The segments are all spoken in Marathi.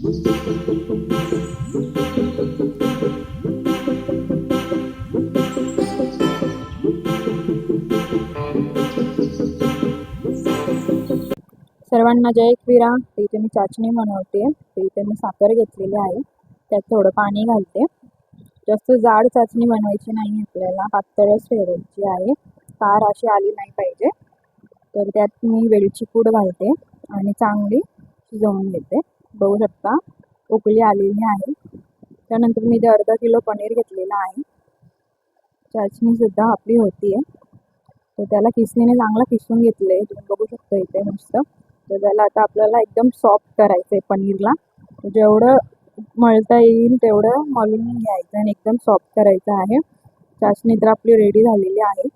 सर्वांना जय क्रीरा तर इथे मी चाचणी बनवते. तर इथे मी साखर घेतलेली आहे. त्यात थोडं पाणी घालते. जास्त जाड चाचणी बनवायची नाही आपल्याला. पातळच ठेवायची आहे. तार अशी आली नाही पाहिजे. तर त्यात मी वेलची पूड घालते आणि चांगली शिजवून घेते. बघू शकता. उकळी आलेली आहे. त्यानंतर मी इथे अर्धा किलो पनीर घेतलेलं आहे. चाचणीसुद्धा आपली होती आहे तर त्याला किसणीने चांगला किसून घेतलं आहे तुम्ही बघू शकता इथे मस्त. तर त्याला आता आपल्याला एकदम सॉफ्ट करायचं आहे पनीरला. जेवढं मळता येईल तेवढं मळून घ्यायचं आणि एकदम सॉफ्ट करायचं आहे. चाचणी तर आपली रेडी झालेली आहे.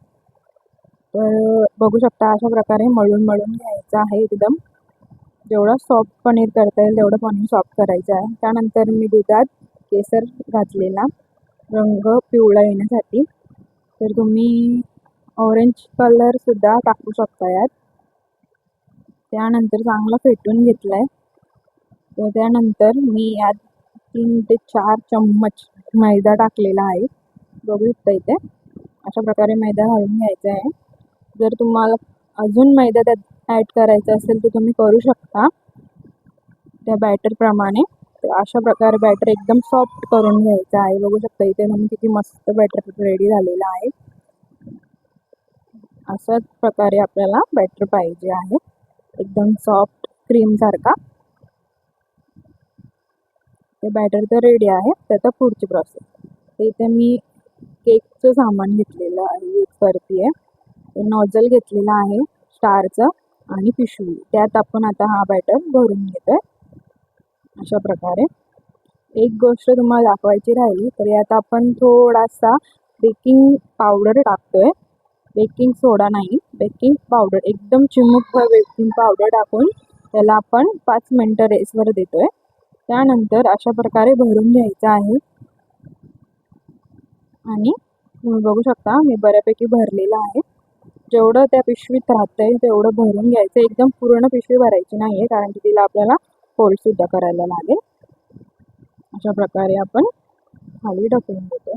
तर बघू शकता अशा प्रकारे मळून मळून घ्यायचं आहे एकदम. जेवढं सॉफ्ट पनीर करता येईल तेवढं पनीर सॉफ्ट करायचं आहे. त्यानंतर मी दुधात केसर घातलेला. रंग पिवळा येण्यासाठी. तर तुम्ही ऑरेंज कलरसुद्धा टाकू शकता यात. त्यानंतर चांगलं फेटून घेतलं आहे तर त्यानंतर मी यात तीन ते चार चम्मच मैदा टाकलेला आहे. बघू शकता इथे. अशा प्रकारे मैदा घालून घ्यायचा आहे. जर तुम्हाला अजून मैदा त्यात ॲड करायचं असेल तर तुम्ही करू शकता. त्या बॅटरप्रमाणे अशा प्रकारे बॅटर एकदम सॉफ्ट करून घ्यायचं आहे. बघू शकता इथे म्हणून किती मस्त बॅटर रेडी झालेला आहे. अशाच प्रकारे आपल्याला बॅटर पाहिजे आहे. एकदम सॉफ्ट क्रीमसारखा ते बॅटर तर रेडी आहे. त्याचा पुढची प्रोसेस ते इथे मी केकचं सामान घेतलेलं आहे. यूज करते आहे नॉझल घेतलेला आहे. स्टारचं आणि पिशवी. त्यात आपण आता हा बॅटर भरून घेतो आहे अशा प्रकारे. एक गोष्ट तुम्हाला दाखवायची राहिली तर यात आपण थोडासा बेकिंग पावडर टाकतोय. बेकिंग सोडा नाही बेकिंग पावडर एकदम चिमूक बेकिंग पावडर टाकून त्याला आपण पाच मिनटं रेसवर देतोय. त्यानंतर अशा प्रकारे भरून घ्यायचं आहे. आणि तुम्ही बघू शकता मी बऱ्यापैकी भरलेलं आहे. जेवढं त्या पिशवीत राहतंय तेवढं भरून घ्यायचं. एकदम पूर्ण पिशवी भरायची नाही आहे कारण की तिला आपल्याला फोल्डसुद्धा करायला लागेल. अशा प्रकारे आपण खाली ढकलून देतो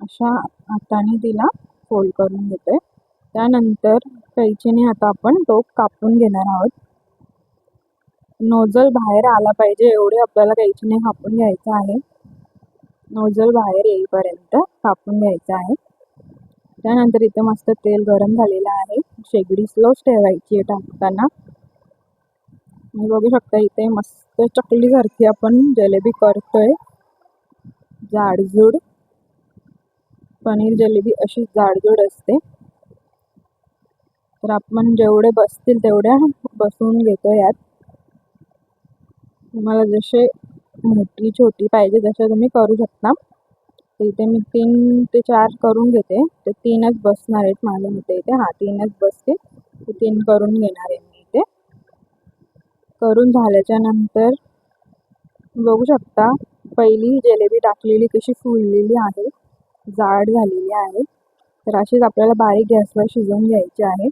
अशा हाताने तिला फोल्ड करून घेतोय. त्यानंतर कैचीने आता आपण टोक कापून घेणार आहोत. नोजल बाहेर आला पाहिजे एवढे आपल्याला कैचीने कापून घ्यायचं आहे. नोजल बाहेर येईपर्यंत कापून घ्यायचं आहे. त्यानंतर इथे मस्त तेल गरम झालेलं आहे. शेगडी स्लोच ठेवायची आहे टाकताना. बघू शकता इथे मस्त चकलीसारखी आपण जलेबी करतोय. जाडजूड. पनीर जलेबी अशी जाडजूड असते. तर आपण जेवढे बसतील तेवढ्या बसवून घेतो यात. तुम्हाला जसे मोठी छोटी पाहिजे तसे तुम्ही करू शकता. तर इथे मी तीन ते चार करून घेते. तर तीनच बसणार आहेत माझ्या मते इथे. हा तीनच बसते ते तीन करून घेणार आहे मी इथे. करून झाल्याच्यानंतर बघू शकता पहिली जलेबी टाकलेली कशी फुललेली आहे जाड झालेली आहे. तर अशीच आपल्याला बारीक गॅसवर शिजवून घ्यायची आहे.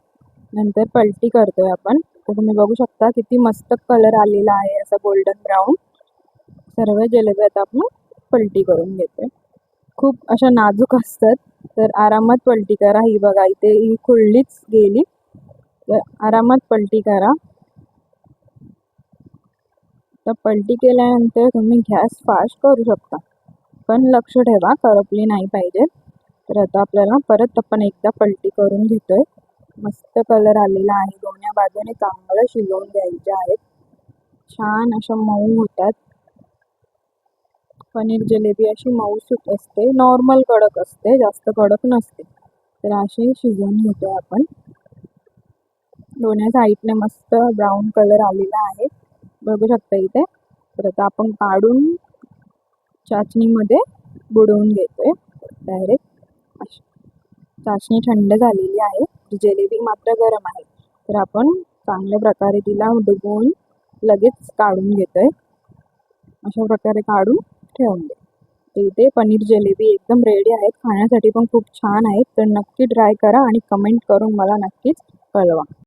नंतर पलटी करतो आहे आपण. तर तुम्ही बघू शकता किती मस्त कलर आलेला आहे असा गोल्डन ब्राऊन. सर्व जलेबी आता आपण पलटी करून घेतोय. खूप अशा नाजूक असतात. तर आरामात पलटी करा. ही बघा इथे ही खुळलीच गेली. तर आरामात पलटी करा. तर पलटी केल्यानंतर तुम्ही गॅस फास्ट करू शकता. पण लक्ष ठेवा करपली नाही पाहिजे. तर आता आपल्याला परत आपण एकदा पलटी करून घेतोय. मस्त कलर आलेला आहे. दोन्ही बाजूने चांगलं शिजवून घ्यायचे आहेत. छान अशा मऊ होतात. पनीर जिलेबी अशी मऊसूत असते. नॉर्मल कडक असते जास्त कडक नसते. तर असे शिजवून घेतो आपण. दोन्ही साईडने मस्त ब्राऊन कलर आलेला आहे. बघू शकता इथे. तर आता आपण काढून चाचणीमध्ये बुडवून घेतोय. डायरेक्ट अशी. चाचणी थंड झालेली आहे. जिलेबी मात्र गरम आहे. तर आपण चांगल्या प्रकारे तिला डुबवून लगेच काढून घेतोय. अशा प्रकारे काढून ठेवून दे. तर इथे पनीर जलेबी एकदम रेडी आहेत. खाण्यासाठी पण खूप छान आहेत. तर नक्की ट्राय करा आणि कमेंट करून मला नक्कीच कळवा.